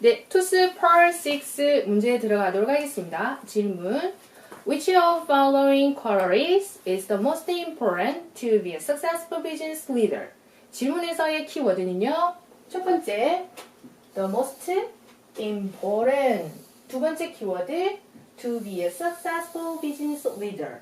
네, 투스 per 6 문제에 들어가도록 하겠습니다. 질문. Which of following qualities is the most important to be a successful business leader? 질문에서의 키워드는요. 첫 번째, the most important. 두 번째 키워드, to be a successful business leader.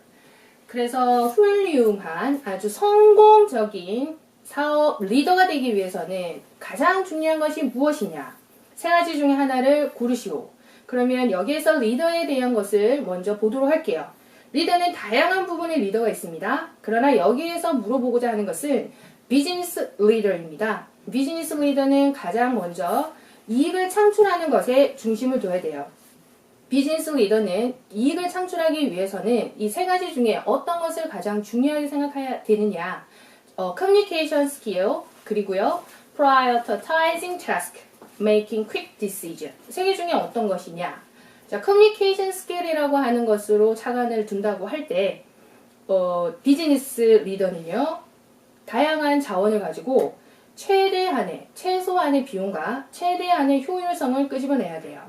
그래서 훌륭한 아주 성공적인 사업 리더가 되기 위해서는 가장 중요한 것이 무엇이냐? 세 가지 중에 하나를 고르시오. 그러면 여기에서 리더에 대한 것을 먼저 보도록 할게요. 리더는 다양한 부분의 리더가 있습니다. 그러나 여기에서 물어보고자 하는 것은 비즈니스 리더입니다. 비즈니스 리더는 가장 먼저 이익을 창출하는 것에 중심을 둬야 돼요. 비즈니스 리더는 이익을 창출하기 위해서는 이 세 가지 중에 어떤 것을 가장 중요하게 생각해야 되느냐. 어, communication skill, 그리고요, prioritizing task, making quick decision. 세 개 중에 어떤 것이냐. 자, communication skill이라고 하는 것으로 차관을 둔다고 할 때, 어, 비즈니스 리더는요, 다양한 자원을 가지고 최대한의, 최소한의 비용과 최대한의 효율성을 끄집어내야 돼요.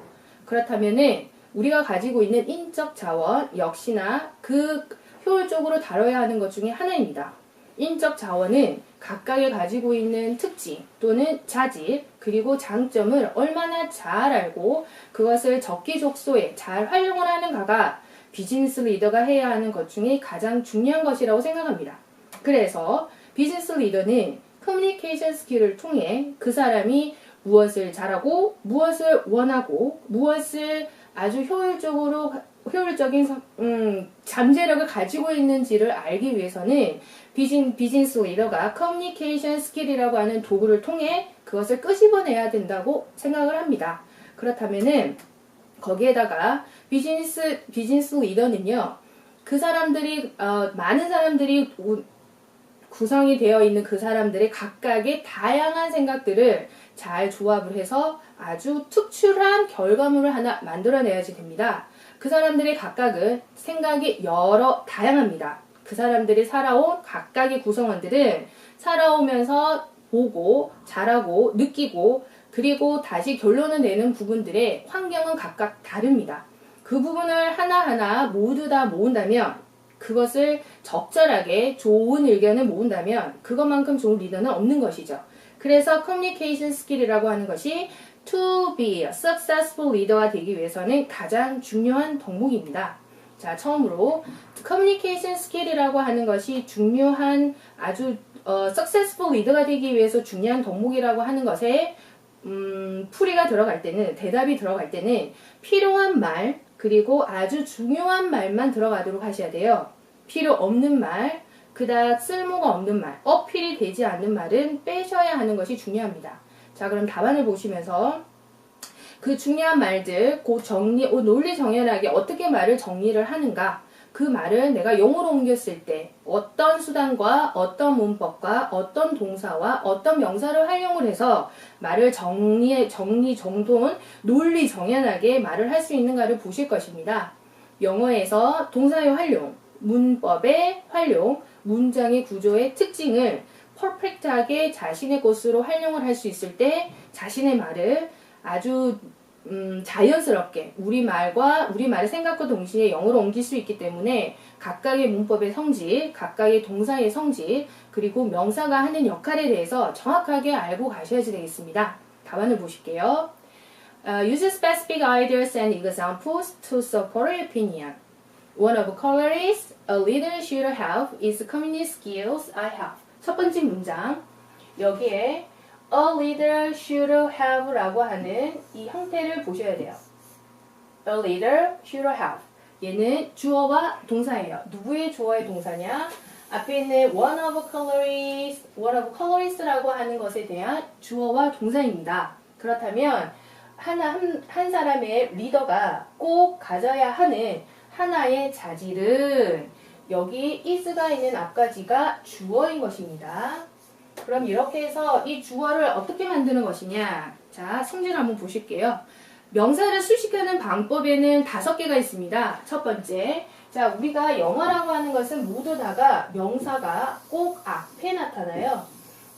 그렇다면은, 우리가 가지고 있는 인적 자원 역시나 그 효율적으로 다뤄야 하는 것 중에 하나입니다. 인적 자원은 각각의 가지고 있는 특징 또는 자질 그리고 장점을 얼마나 잘 알고 그것을 적기적소에 잘 활용을 하는가가 비즈니스 리더가 해야 하는 것 중에 가장 중요한 것이라고 생각합니다. 그래서 비즈니스 리더는 커뮤니케이션 스킬을 통해 그 사람이 무엇을 잘하고 무엇을 원하고 무엇을 아주 효율적으로 효율적인 음, 잠재력을 가지고 있는지를 알기 위해서는 비즈니, 비즈니스 리더가 커뮤니케이션 스킬이라고 하는 도구를 통해 그것을 끄집어내야 된다고 생각을 합니다. 그렇다면은 거기에다가 비즈니스 비즈니스 리더는요 그 사람들이 어, 많은 사람들이 오, 구성이 되어 있는 그 사람들의 각각의 다양한 생각들을 잘 조합을 해서 아주 특출한 결과물을 하나 만들어내야지 됩니다. 그 사람들의 각각은 생각이 여러 다양합니다. 그 사람들이 살아온 각각의 구성원들은 살아오면서 보고 잘하고 느끼고 그리고 다시 결론을 내는 부분들의 환경은 각각 다릅니다. 그 부분을 하나하나 모두 다 모은다면 그것을 적절하게 좋은 의견을 모은다면 그것만큼 좋은 리더는 없는 것이죠. 그래서 커뮤니케이션 스킬이라고 하는 것이 to be a successful leader가 되기 위해서는 가장 중요한 덕목입니다. 자, 처음으로 커뮤니케이션 스킬이라고 하는 것이 중요한 아주 어, successful leader가 되기 위해서 중요한 덕목이라고 하는 것에 음, 풀이가 들어갈 때는 대답이 들어갈 때는 필요한 말 그리고 아주 중요한 말만 들어가도록 하셔야 돼요. 필요 없는 말, 그닥 쓸모가 없는 말, 어필이 되지 않는 말은 빼셔야 하는 것이 중요합니다. 자, 그럼 답안을 보시면서 그 중요한 말들, 그 정리, 어, 논리 정연하게 어떻게 말을 정리를 하는가, 그 말을 내가 영어로 옮겼을 때 어떤 수단과 어떤 문법과 어떤 동사와 어떤 명사를 활용을 해서 말을 정리, 정리, 정돈, 논리 정연하게 말을 할 수 있는가를 보실 것입니다. 영어에서 동사의 활용, 문법의 활용, 문장의 구조의 특징을 퍼펙트하게 자신의 것으로 활용을 할 수 있을 때 자신의 말을 아주 음, 자연스럽게 우리말과 우리말의 생각과 동시에 영어로 옮길 수 있기 때문에 각각의 문법의 성질, 각각의 동사의 성질, 그리고 명사가 하는 역할에 대해서 정확하게 알고 가셔야지 되겠습니다. 답안을 보실게요. Uh, use specific ideas and examples to support your opinion. One of qualities a leader should have is community skills I have. 첫 번째 문장. 여기에 a leader should have 라고 하는 이 형태를 보셔야 돼요. a leader should have. 얘는 주어와 동사예요. 누구의 주어의 동사냐? 앞에 있는 one of colors, one of colors라고 하는 것에 대한 주어와 동사입니다. 그렇다면 하나 한, 한 사람의 리더가 꼭 가져야 하는 하나의 자질은 여기 is가 있는 앞가지가 주어인 것입니다. 그럼 이렇게 해서 이 주어를 어떻게 만드는 것이냐? 자, 성질 한번 보실게요. 명사를 수식하는 방법에는 다섯 개가 있습니다. 첫 번째. 자, 우리가 영어라고 하는 것은 모두 다가 명사가 꼭 앞에 나타나요.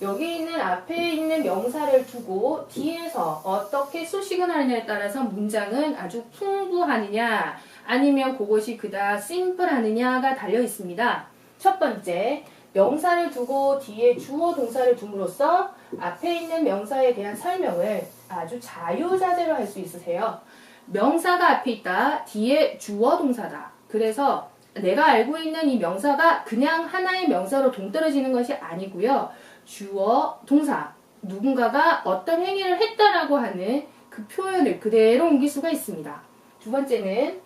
여기 있는 앞에 있는 명사를 두고 뒤에서 어떻게 수식을 하느냐에 따라서 문장은 아주 풍부하느냐 아니면 그것이 그다 심플하느냐가 달려 있습니다. 첫 번째, 명사를 두고 뒤에 주어 동사를 둠으로써 앞에 있는 명사에 대한 설명을 아주 자유자재로 할 수 있으세요. 명사가 앞에 있다. 뒤에 주어 동사다. 그래서 내가 알고 있는 이 명사가 그냥 하나의 명사로 동떨어지는 것이 아니고요. 주어, 동사, 누군가가 어떤 행위를 했다라고 하는 그 표현을 그대로 옮길 수가 있습니다. 두 번째는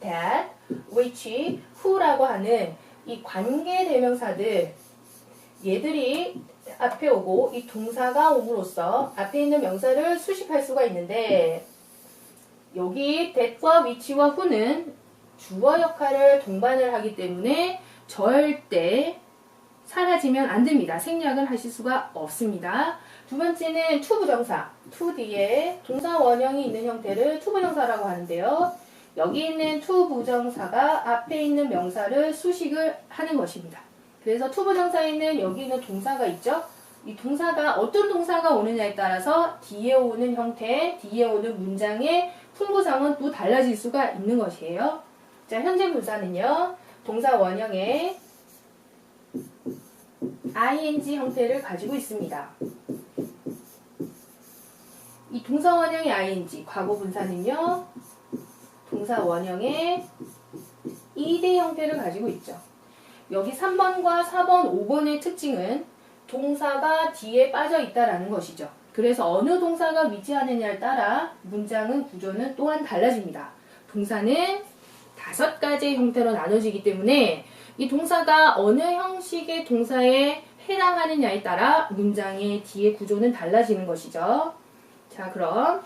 that, which, who라고 하는 이 관계 대명사들 얘들이 앞에 오고 이 동사가 옴으로써 앞에 있는 명사를 수식할 수가 있는데 여기 that과 which와 who는 주어 역할을 동반을 하기 때문에 절대 사라지면 안 됩니다. 생략을 하실 수가 없습니다. 두 번째는 to 부정사. to 뒤에 동사 원형이 있는 형태를 to 부정사라고 하는데요. 여기 있는 to 부정사가 앞에 있는 명사를 수식을 하는 것입니다. 그래서 to 부정사에는 여기 있는 동사가 있죠. 이 동사가 어떤 동사가 오느냐에 따라서 뒤에 오는 형태, 뒤에 오는 문장의 풍부성은 또 달라질 수가 있는 것이에요. 자, 현재 분사는요. 동사 원형에 ing 형태를 가지고 있습니다. 이 동사 원형의 ing, 과거 분사는요. 동사 원형의 ed 형태를 가지고 있죠. 여기 3번과 4번, 5번의 특징은 동사가 뒤에 빠져 있다라는 것이죠. 그래서 어느 동사가 위치하느냐에 따라 문장은 구조는 또한 달라집니다. 동사는 다섯 가지의 형태로 나눠지기 때문에 이 동사가 어느 형식의 동사에 해당하느냐에 따라 문장의 뒤의 구조는 달라지는 것이죠. 자, 그럼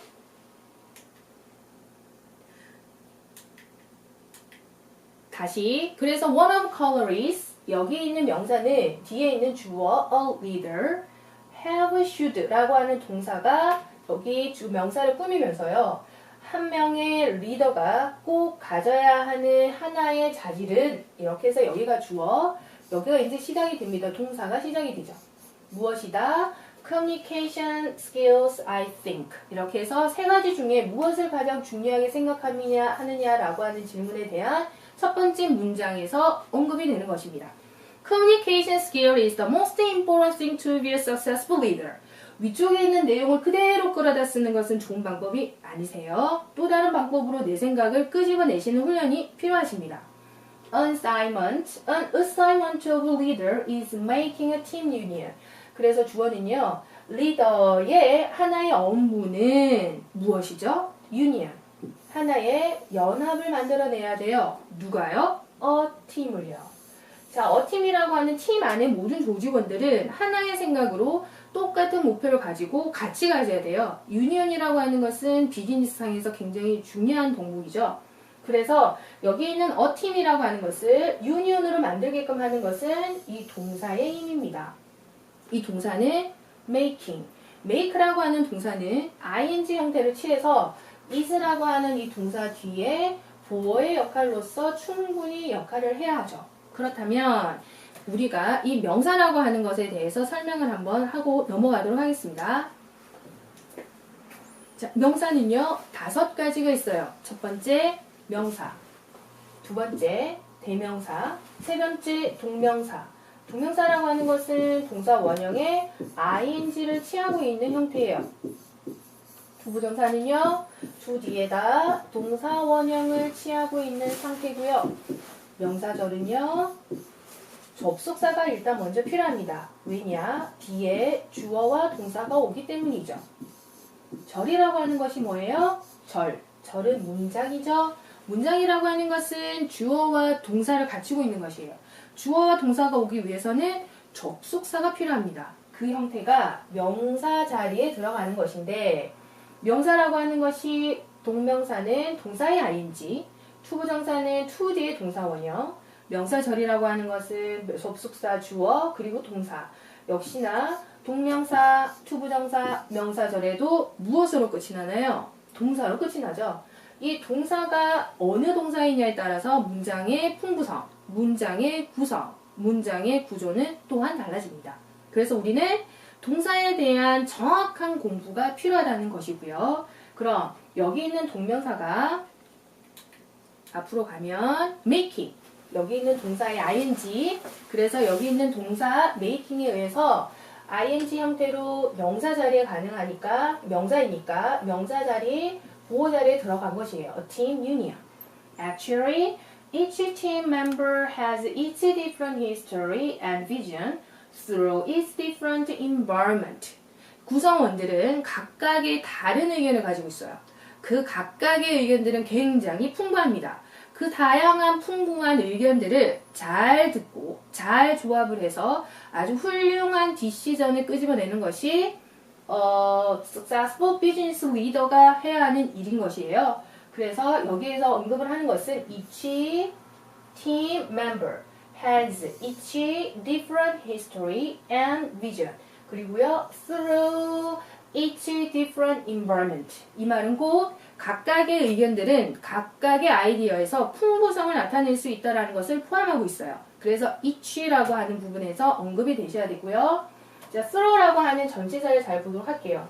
다시 그래서 one of colories 여기 있는 명사는 뒤에 있는 주어 a leader have should라고 하는 동사가 여기 주 명사를 꾸미면서요. 한 명의 리더가 꼭 가져야 하는 하나의 자질은 이렇게 해서 여기가 주어 여기가 이제 시작이 됩니다. 동사가 시작이 되죠. 무엇이다? Communication skills, I think. 이렇게 해서 세 가지 중에 무엇을 가장 중요하게 생각하느냐 하느냐라고 하는 질문에 대한 첫 번째 문장에서 언급이 되는 것입니다. Communication skill is the most important thing to be a successful leader. 위쪽에 있는 내용을 그대로 끌어다 쓰는 것은 좋은 방법이 아니세요. 또 다른 방법으로 내 생각을 끄집어내시는 훈련이 필요하십니다. An assignment, an assignment of a leader is making a team union. 그래서 주어는요, 리더의 하나의 업무는 무엇이죠? union. 하나의 연합을 만들어내야 돼요. 누가요? a team을요. 자, 어 팀이라고 하는 팀 안에 모든 조직원들은 하나의 생각으로 똑같은 목표를 가지고 같이 가져야 돼요. 유니언이라고 하는 것은 비즈니스상에서 굉장히 중요한 덕목이죠. 그래서 여기 있는 어팀이라고 하는 것을 유니언으로 만들게끔 하는 것은 이 동사의 힘입니다. 이 동사는 making. make라고 하는 동사는 ing 형태를 취해서 is라고 하는 이 동사 뒤에 보어의 역할로서 충분히 역할을 해야 하죠. 그렇다면 우리가 이 명사라고 하는 것에 대해서 설명을 한번 하고 넘어가도록 하겠습니다. 자, 명사는요, 다섯 가지가 있어요. 첫 번째, 명사. 두 번째, 대명사. 세 번째, 동명사. 동명사라고 하는 것은 동사 원형에 ing를 취하고 있는 형태예요. 부부정사는요, 주 뒤에다 동사 원형을 취하고 있는 상태고요. 명사절은요, 접속사가 일단 먼저 필요합니다. 왜냐? 뒤에 주어와 동사가 오기 때문이죠. 절이라고 하는 것이 뭐예요? 절. 절은 문장이죠. 문장이라고 하는 것은 주어와 동사를 갖추고 있는 것이에요. 주어와 동사가 오기 위해서는 접속사가 필요합니다. 그 형태가 명사 자리에 들어가는 것인데 명사라고 하는 것이 동명사는 동사의 ing, 투부정사는 to 뒤의 동사 원형, 명사절이라고 하는 것은 접속사 주어 그리고 동사 역시나 동명사, 투부정사, 명사절에도 무엇으로 끝이 나나요? 동사로 끝이 나죠. 이 동사가 어느 동사이냐에 따라서 문장의 풍부성, 문장의 구성, 문장의 구조는 또한 달라집니다. 그래서 우리는 동사에 대한 정확한 공부가 필요하다는 것이고요. 그럼 여기 있는 동명사가 앞으로 가면 making 여기 있는 동사의 ing 그래서 여기 있는 동사 making에 의해서 ing 형태로 명사 자리에 가능하니까 명사이니까 명사 자리 보호 자리에 들어간 것이에요. A team union. Actually, each team member has its different history and vision through its different environment. 구성원들은 각각의 다른 의견을 가지고 있어요. 그 각각의 의견들은 굉장히 풍부합니다. 그 다양한 풍부한 의견들을 잘 듣고 잘 조합을 해서 아주 훌륭한 디시전을 끄집어내는 것이 어, successful business leader가 해야 하는 일인 것이에요. 그래서 여기에서 언급을 하는 것은 each team member has each different history and vision. 그리고요, through each different environment. 이 말은 곧 각각의 의견들은 각각의 아이디어에서 풍부성을 나타낼 수 있다는 것을 포함하고 있어요. 그래서 each라고 하는 부분에서 언급이 되셔야 되고요. 자, throw라고 하는 전치사를 잘 보도록 할게요.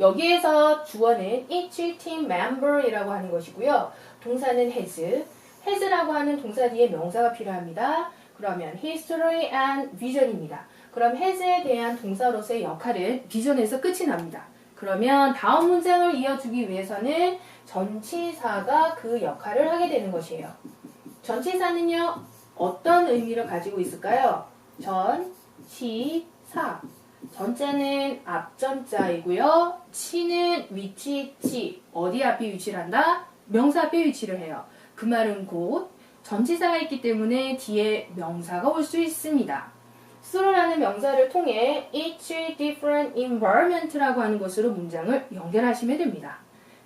여기에서 주어는 each team member이라고 하는 것이고요. 동사는 has. has라고 하는 동사 뒤에 명사가 필요합니다. 그러면 history and vision입니다. 그럼 has에 대한 동사로서의 역할은 vision에서 끝이 납니다. 그러면 다음 문장을 이어주기 위해서는 전치사가 그 역할을 하게 되는 것이에요. 전치사는요, 어떤 의미를 가지고 있을까요? 전 치 사. 전자는 앞전자이고요. 치는 위치, 치. 어디 앞에 위치를 한다? 명사 앞에 위치를 해요. 그 말은 곧 전치사가 있기 때문에 뒤에 명사가 올 수 있습니다. through라는 명사를 통해 each different environment라고 하는 것으로 문장을 연결하시면 됩니다.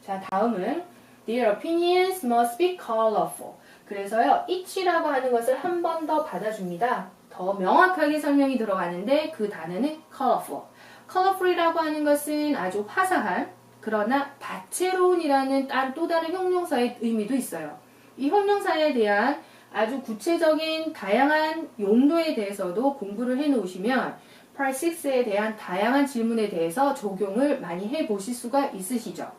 자, 다음은 their opinions must be colorful. 그래서요, each라고 하는 것을 한 번 더 받아줍니다. 더 명확하게 설명이 들어가는데 그 단어는 colorful. colorful이라고 하는 것은 아주 화사한 그러나 다채로운이라는 또 다른 형용사의 의미도 있어요. 이 형용사에 대한 아주 구체적인 다양한 용도에 대해서도 공부를 해 놓으시면 Part 6에 대한 다양한 질문에 대해서 적용을 많이 해 보실 수가 있으시죠.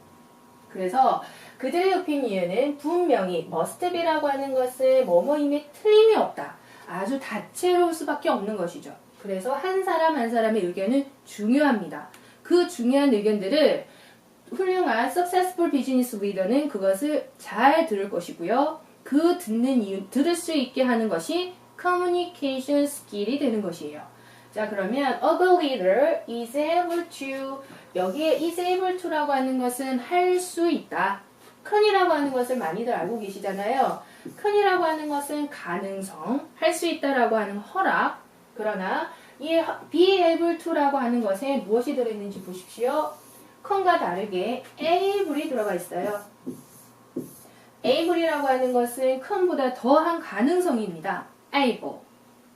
그래서 그들의 오피니언은 분명히 must be라고 하는 것은 뭐뭐임에 틀림이 없다. 아주 다채로울 수밖에 없는 것이죠. 그래서 한 사람 한 사람의 의견은 중요합니다. 그 중요한 의견들을 훌륭한 successful business leader는 그것을 잘 들을 것이고요. 그 듣는 이유, 들을 수 있게 하는 것이 communication skill이 되는 것이에요. 자, 그러면 a good leader is able to 여기에 is able to라고 하는 것은 할 수 있다. 큰이라고 하는 것을 많이들 알고 계시잖아요. 큰이라고 하는 것은 가능성, 할 수 있다라고 하는 허락. 그러나 이 be able to라고 하는 것에 무엇이 들어있는지 보십시오. 큰과 다르게 able이 들어가 있어요. able이라고 하는 것은 큰보다 더한 가능성입니다. able,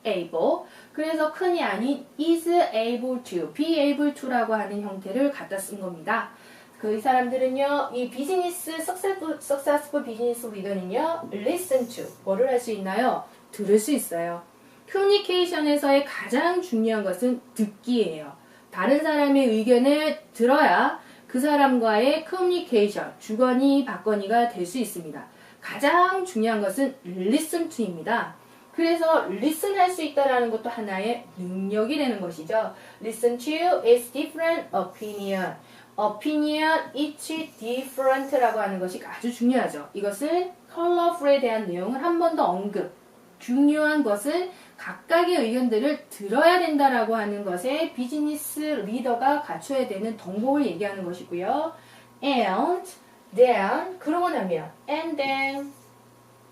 able. 그래서 큰이 아닌 is able to, be able to라고 하는 형태를 갖다 쓴 겁니다. 그 이 사람들은요, 이 비즈니스, successful, successful 비즈니스 리더는요, listen to, 뭐를 할 수 있나요? 들을 수 있어요. 커뮤니케이션에서의 가장 중요한 것은 듣기예요. 다른 사람의 의견을 들어야 그 사람과의 커뮤니케이션, 주거니 받거니가 될 수 있습니다. 가장 중요한 것은 listen to입니다. 그래서 listen 할 수 있다라는 것도 하나의 능력이 되는 것이죠. listen to is different opinion. Opinion each different라고 하는 것이 아주 중요하죠. 이것을 colorful에 대한 내용을 한 번 더 언급. 중요한 것은 각각의 의견들을 들어야 된다라고 하는 것에 비즈니스 리더가 갖춰야 되는 덕목을 얘기하는 것이고요. and then 그러고 나면 and then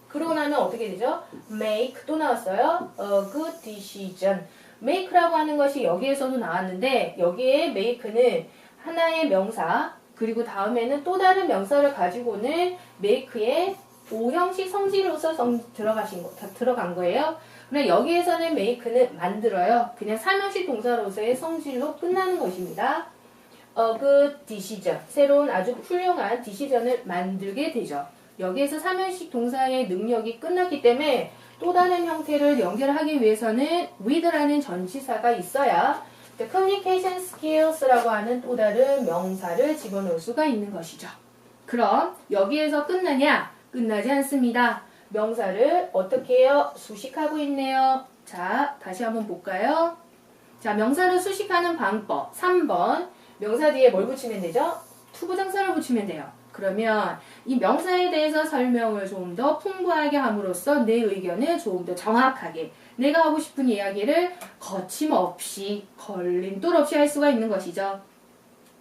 그러고 나면 어떻게 되죠? make 또 나왔어요. a good decision. make라고 하는 것이 여기에서도 나왔는데 여기에 make는 하나의 명사 그리고 다음에는 또 다른 명사를 가지고는 make의 오형식 성질로서 성, 들어가신 거, 들어간 거예요. 그러나 여기에서는 make는 만들어요. 그냥 삼형식 동사로서의 성질로 끝나는 것입니다. 어, 그 decision, 새로운 아주 훌륭한 decision을 만들게 되죠. 여기에서 삼형식 동사의 능력이 끝났기 때문에 또 다른 형태를 연결하기 위해서는 with라는 전치사가 있어야 Communication skills라고 하는 또 다른 명사를 집어넣을 수가 있는 것이죠. 그럼 여기에서 끝나냐? 끝나지 않습니다. 명사를 어떻게 해요? 수식하고 있네요. 자, 다시 한번 볼까요? 자, 명사를 수식하는 방법. 3번. 명사 뒤에 뭘 붙이면 되죠? 투부정사를 붙이면 돼요. 그러면 이 명사에 대해서 설명을 좀 더 풍부하게 함으로써 내 의견을 조금 더 정확하게 내가 하고 싶은 이야기를 거침없이 걸림돌 없이 할 수가 있는 것이죠.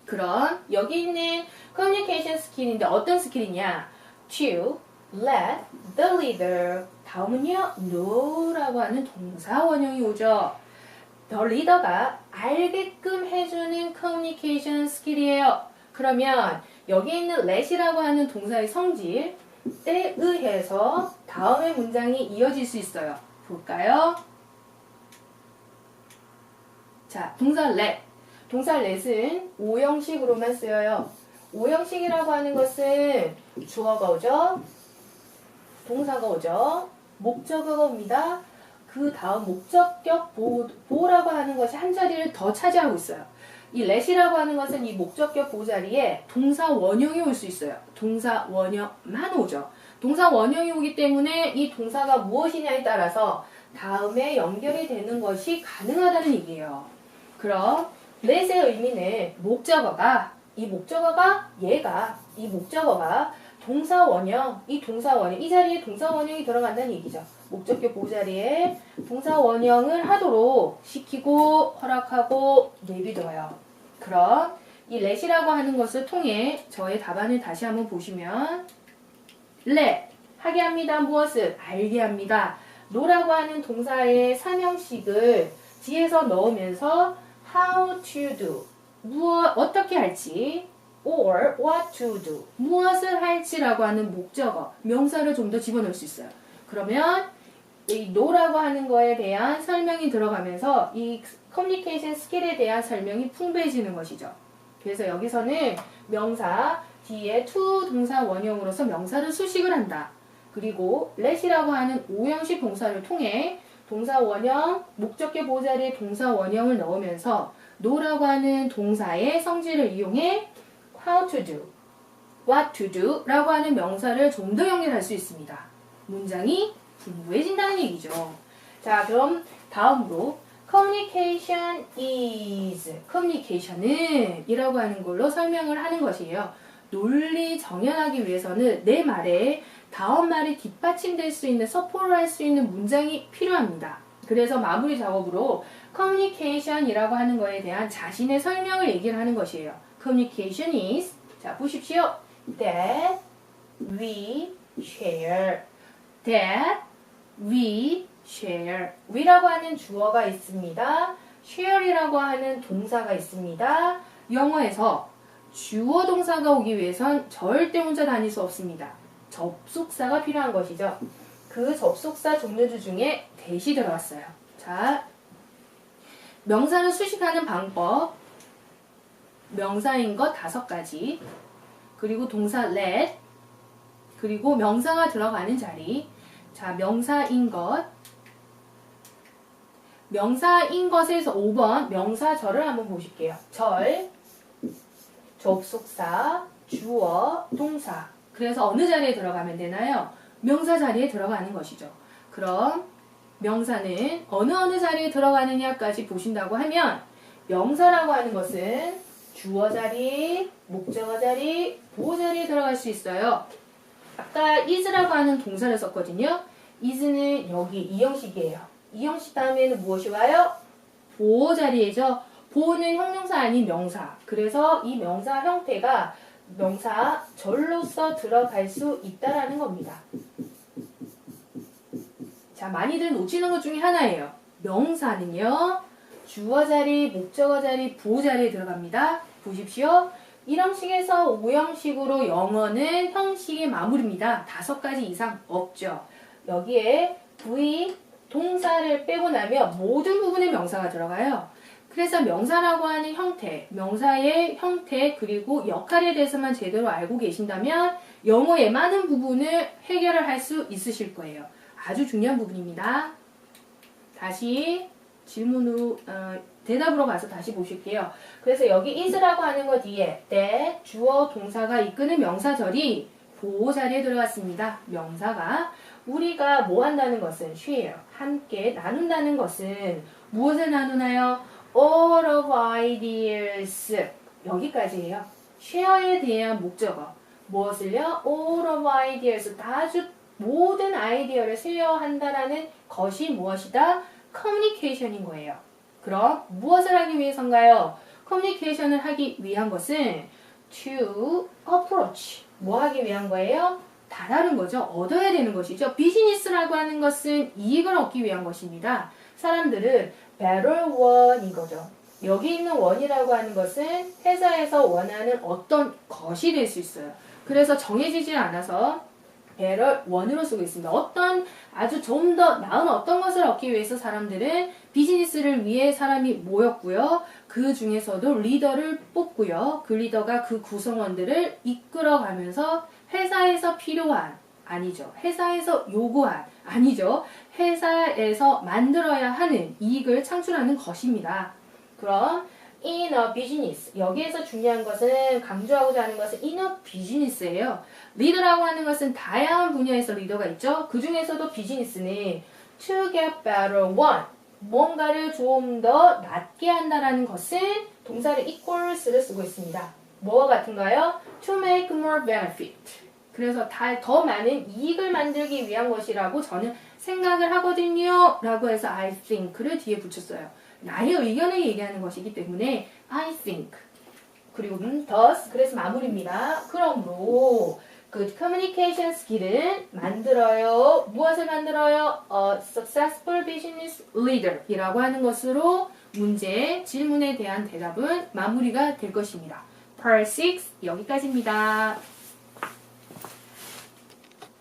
그럼 여기 있는 커뮤니케이션 스킬인데 어떤 스킬이냐? To let the leader 다음은요 know라고 하는 동사 원형이 오죠. 더 리더가 알게끔 해주는 커뮤니케이션 스킬이에요. 그러면 여기 있는 let이라고 하는 동사의 성질 에 의해서 다음의 문장이 이어질 수 있어요. 볼까요? 자, 동사 let. 동사 let은 오형식으로만 쓰여요. 오형식이라고 하는 것은 주어가 오죠. 동사가 오죠. 목적어가 옵니다. 그 다음 목적격 보, 보라고 하는 것이 한 자리를 더 차지하고 있어요. 이 let이라고 하는 것은 이 목적격 보 자리에 동사 원형이 올 수 있어요. 동사 원형만 오죠. 동사 원형이 오기 때문에 이 동사가 무엇이냐에 따라서 다음에 연결이 되는 것이 가능하다는 얘기예요. 그럼 let의 의미는 목적어가 이 목적어가 얘가 이 목적어가 동사 원형 이 동사 원형 이 자리에 동사 원형이 들어간다는 얘기죠. 목적격 보호 자리에 동사 원형을 하도록 시키고 허락하고 내비둬요. 그럼 이 let이라고 하는 것을 통해 저의 답안을 다시 한번 보시면 let 하게 합니다. 무엇을 알게 합니다. 노라고 하는 동사의 삼형식을 뒤에서 넣으면서 how to do 무엇 어떻게 할지 or what to do 무엇을 할지라고 하는 목적어 명사를 좀 더 집어넣을 수 있어요. 그러면 이 노라고 하는 거에 대한 설명이 들어가면서 이 커뮤니케이션 스킬에 대한 설명이 풍부해지는 것이죠. 그래서 여기서는 명사 뒤에 to 동사 원형으로서 명사를 수식을 한다. 그리고 let이라고 하는 오형식 동사를 통해 동사 원형, 목적격 보호자리에 동사 원형을 넣으면서 no라고 하는 동사의 성질을 이용해 how to do, what to do 라고 하는 명사를 좀 더 연결할 수 있습니다. 문장이 풍부해진다는 얘기죠. 자, 그럼 다음으로 communication is communication은 이라고 하는 걸로 설명을 하는 것이에요. 논리 정연하기 위해서는 내 말에 다음 말이 뒷받침될 수 있는 서포를 할 수 있는 문장이 필요합니다. 그래서 마무리 작업으로 communication이라고 하는 거에 대한 자신의 설명을 얘기를 하는 것이에요. communication is 자 보십시오. that we share that we share we라고 하는 주어가 있습니다. share이라고 하는 동사가 있습니다. 영어에서 주어 동사가 오기 위해선 절대 혼자 다닐 수 없습니다. 접속사가 필요한 것이죠. 그 접속사 종류들 중에 대시 들어갔어요. 자, 명사를 수식하는 방법. 명사인 것 다섯 가지. 그리고 동사 let. 그리고 명사가 들어가는 자리. 자, 명사인 것. 명사인 것에서 5번 명사절을 한번 보실게요. 절, 접속사, 주어, 동사. 그래서 어느 자리에 들어가면 되나요? 명사 자리에 들어가는 것이죠. 그럼 명사는 어느 어느 자리에 들어가느냐까지 보신다고 하면 명사라고 하는 것은 주어 자리, 목적어 자리, 보호 자리에 들어갈 수 있어요. 아까 is라고 하는 동사를 썼거든요. is는 여기 이 형식이에요. 이 형식 다음에는 무엇이 와요? 보호 자리에죠. 보호는 형용사 아닌 명사. 그래서 이 명사 형태가 명사 절로서 들어갈 수 있다라는 겁니다. 자, 많이들 놓치는 것 중에 하나예요. 명사는요. 주어 자리, 목적어 자리, 부호 자리에 들어갑니다. 보십시오. 1형식에서 5형식으로 영어는 형식의 마무리입니다. 다섯 가지 이상 없죠. 여기에 V, 동사를 빼고 나면 모든 부분에 명사가 들어가요. 그래서 명사라고 하는 형태, 명사의 형태 그리고 역할에 대해서만 제대로 알고 계신다면 영어의 많은 부분을 해결을 할 수 있으실 거예요. 아주 중요한 부분입니다. 다시 질문으로 어, 대답으로 가서 다시 보실게요. 그래서 여기 is라고 하는 거 뒤에 때 주어 동사가 이끄는 명사절이 보호 자리에 들어갔습니다. 명사가 우리가 뭐 한다는 것은 share 함께 나눈다는 것은 무엇을 나누나요? all of ideas 여기까지예요. share에 대한 목적어 무엇을요? all of ideas 다주 모든 아이디어를 쉐어한다라는 것이 무엇이다? 커뮤니케이션인 거예요. 그럼 무엇을 하기 위해서인가요? 커뮤니케이션을 하기 위한 것은 to approach 뭐 하기 위한 거예요? 다다른 거죠. 얻어야 되는 것이죠. 비즈니스라고 하는 것은 이익을 얻기 위한 것입니다. 사람들은 better one인 거죠. 여기 있는 원이라고 하는 것은 회사에서 원하는 어떤 것이 될 수 있어요. 그래서 정해지지 않아서 better 원으로 쓰고 있습니다. 어떤 아주 좀 더 나은 어떤 것을 얻기 위해서 사람들은 비즈니스를 위해 사람이 모였고요. 그 중에서도 리더를 뽑고요. 그 리더가 그 구성원들을 이끌어가면서 회사에서 필요한 아니죠. 회사에서 요구한 아니죠. 회사에서 만들어야 하는 이익을 창출하는 것입니다. 그럼 in a business 여기에서 중요한 것은 강조하고자 하는 것은 in a business예요. 리더라고 하는 것은 다양한 분야에서 리더가 있죠. 그 중에서도 비즈니스는 to get better one 뭔가를 좀 더 낫게 한다라는 것은 동사를 equals를 쓰고 있습니다. 뭐와 같은가요? to make more benefit. 그래서 다 더 많은 이익을 만들기 위한 것이라고 저는 생각을 하거든요. 라고 해서 I think를 뒤에 붙였어요. 나의 의견을 얘기하는 것이기 때문에 I think. 그리고 음, thus 그래서 마무리입니다. 그러므로 그 communication skill은 만들어요. 무엇을 만들어요? A successful business leader 이라고 하는 것으로 문제, 질문에 대한 대답은 마무리가 될 것입니다. Part 6 여기까지입니다.